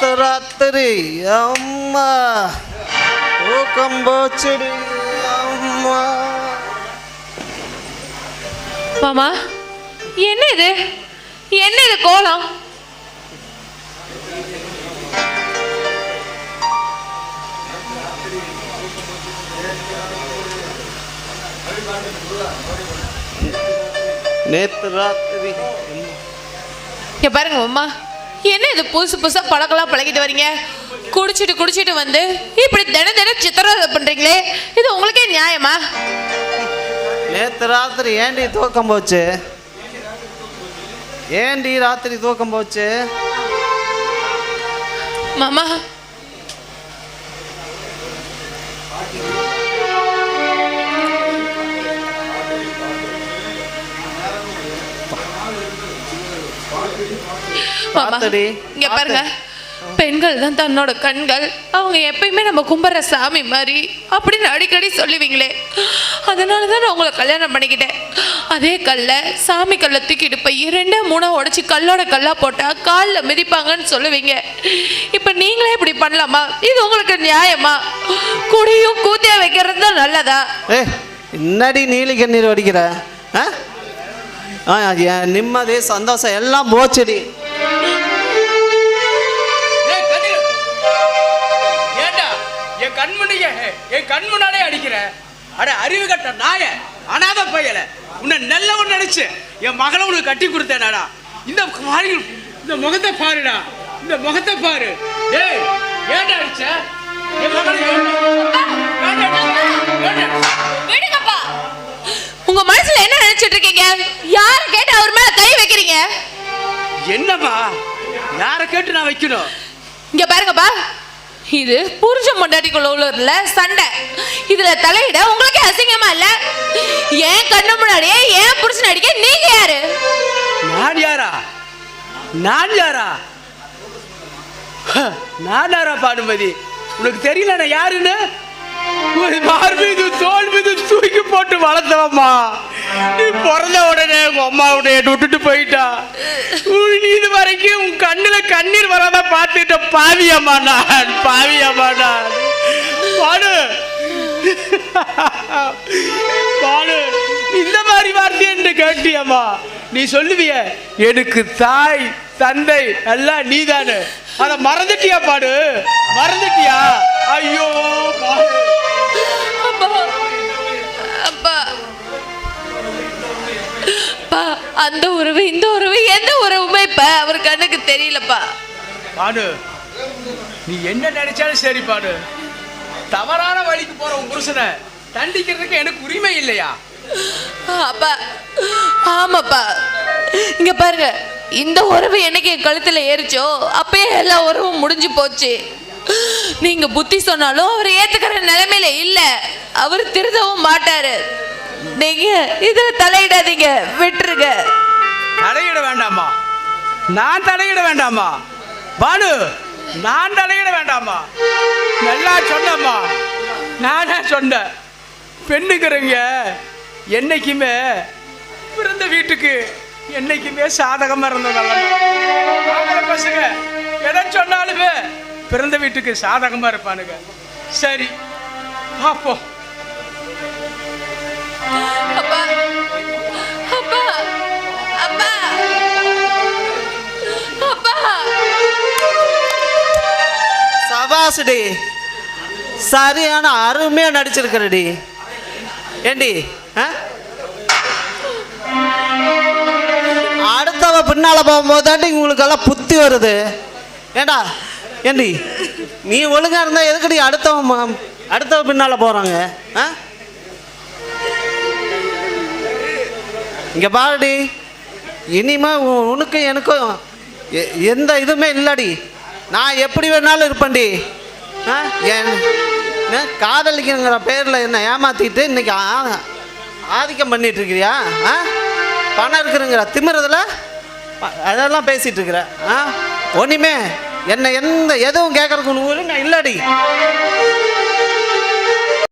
ராத்திரி அம்மா. தூக்கம் போச்சுடி அம்மா. மாமா என்ன இது என்ன இது கோலம்? நேத்து ராத்திரி. பாருங்க மாமா. என்ன இது புதுசு புதுசா பழக்கலாம் பழகிட்டு வரீங்க? குடிச்சிட்டு குடிச்சிட்டு வந்து இப்படி தின தினம் சித்திரவதை பண்றீங்களே இது உங்களுக்கே நியாயமா? நேத்து ராத்திரி ஏண்டி தூக்கம் போச்சு? ஏண்டி ராத்திரி தூக்கம் போச்சு? மாமா மாமா. பார்த்தடி, இங்க பாருங்க. பெண்கள் தான் தன்னோட கண்கள். அவங்க எப்பயுமே நம்ம கும்பிட்ற சாமி மாதிரி அப்படின்னு அடிக்கடி சொல்லுவீங்களே. அதனால தான் நான் உங்களை கல்யாணம் பண்ணிக்கிட்டேன். அதே கல்லை சாமி கல்லை தூக்கிட்டு போய் ரெண்டா மூணா உடைச்சி கல்லோட கல்லா போட்டா காலில் மிதிப்பாங்கன்னு சொல்லுவீங்க. இப்போ நீங்களே இப்படி பண்ணலாமா? இது உங்களுக்கு நியாயமா? குடியும் கூத்தியா வைக்கிறது தான் நல்லதா? ஏ என்னடி நீலி கண்ணீர் வடிக்கிற? ஆ? நிம்மதி சந்தோஷம் எல்லாம் போச்சுடி. என் கண் முன்னையே என் கண் முன்னாலே அடிக்கிற. அட அறிவு கட்ட நாய அனாத பையல. உன்னை நல்லவன் நினைச்சு என் மகளை உனக்கு கட்டி கொடுத்தேனாடா. இந்த பாரு இந்த முகத்தை பாருடா. இந்த முகத்தை பாரு. டேய் ஏன்டா அடிச்ச? என் மகளை? விடுங்கப்பா. உங்க மனசுல என்ன நினைச்சிட்டு இருக்கீங்க? யார கேட்டு அவர் மேல கை வைக்கிறீங்க? என்னம்மா? யாரை கேட்டு நான் வைக்கணும்? இங்க பாருங்கப்பா. இது புருஷன் மொண்டாட்டிக்குள்ள உள்ள சண்டை. இதுல தலையிட உங்களுக்கு அசிங்கமா இல்ல? ஏன் கண்ணு முன்னாடியே ஏன் புருஷன் அடிக்க நீங்க யாரு? நான் யாரா? நான் யாரா? ஹ, நான் யாரா பானுமதி? உனக்கு தெரியல நான் யாருன்னு ஒரு மார்பீது தோல் மீது தூக்கி போட்டு வளர்த்தவம்மா. நீ பிறந்த உடனே உங்க அம்மா விட்டுட்டு போயிட்டா. நீ இது வரைக்கும் உன் கண்ணுல கண்ணீர் வராத பார்த்துட்ட பாவியம்மா நான் பாவியம்மா நான். பாடு பாடு இந்த மாதிரி வார்த்தை என்று கேட்டியம்மா. நீ சொல்லுவிய எனக்கு தாய் தந்தை எல்லாம் நீதானு. அதை மறந்துட்டியா பாடு மறந்துட்டியா? அந்த உறவு இந்த உறவு எந்த உறவுமே இப்ப அவர் கண்ணுக்கு தெரியலப்பா. பாடு. நீ என்ன நினைச்சாலும் சரி பாடு. தவறான வழிக்கு போற உன் புருஷனை தண்டிக்கிறதுக்கு எனக்கு உரிமை இல்லையா? அப்பா ஆமாப்பா. இங்க பாருங்க இந்த உறவு என்னைக்கு என் கழுத்துல ஏறிச்சோ அப்பயே எல்லா உறவும் முடிஞ்சு போச்சு. நீங்க புத்தி சொன்னாலும் அவர் ஏத்துக்கிற நிலைமையில இல்ல. அவர் திருந்தவும் மாட்டாரு. நீங்க இதுல தலையிடாதீங்க விட்டுருங்க. வேண்டாமா? நான் தலையிட வேண்டாமா? பானு நான் தலையிட வேண்டாமா? நல்லா சொன்னம்மா. நானே சொன்னேன் பெண்ணுக்கிறவங்க என்னைக்குமே பிறந்த வீட்டுக்கு என்னைக்குமே சாதகமா இருந்தவங்க பசங்க எதை சொன்னாலுமே பிறந்த வீட்டுக்கு சாதகமா இருப்பானுங்க. சரி பார்ப்போம் சபாசுடி சரியான அருமையா நடிச்சிருக்கிறடி. ஏண்டி ஆ? அடுத்தவ பின்னால போகும்போதாண்டி உங்களுக்கெல்லாம் புத்தி வருது. ஏண்டா ஏண்டி நீ ஒழுங்கா இருந்தா எதுக்கடி அடுத்தவன் அடுத்தவ பின்னால போறாங்க ஆ? இங்க பாருடி இனிமே உனக்கும் எனக்கும் எ- எந்த இதுவுமே இல்லடி. நான் எப்படி வேணாலும் இருப்பேன்டி. ஆ என் என்ன, காதலிக்கிற பேரில் என்ன ஏமாத்திட்டு இன்னைக்கு ஆதிக்கம் பண்ணிட்டு இருக்கிறியா? ஆ பணம் இருக்குதுங்கிற திமிறதுல அதெல்லாம் பேசிட்டு இருக்கிற ஆ ஒன்றுமே என்னை எந்த எதுவும் கேட்கறதுக்கு உனக்கு இல்லடி.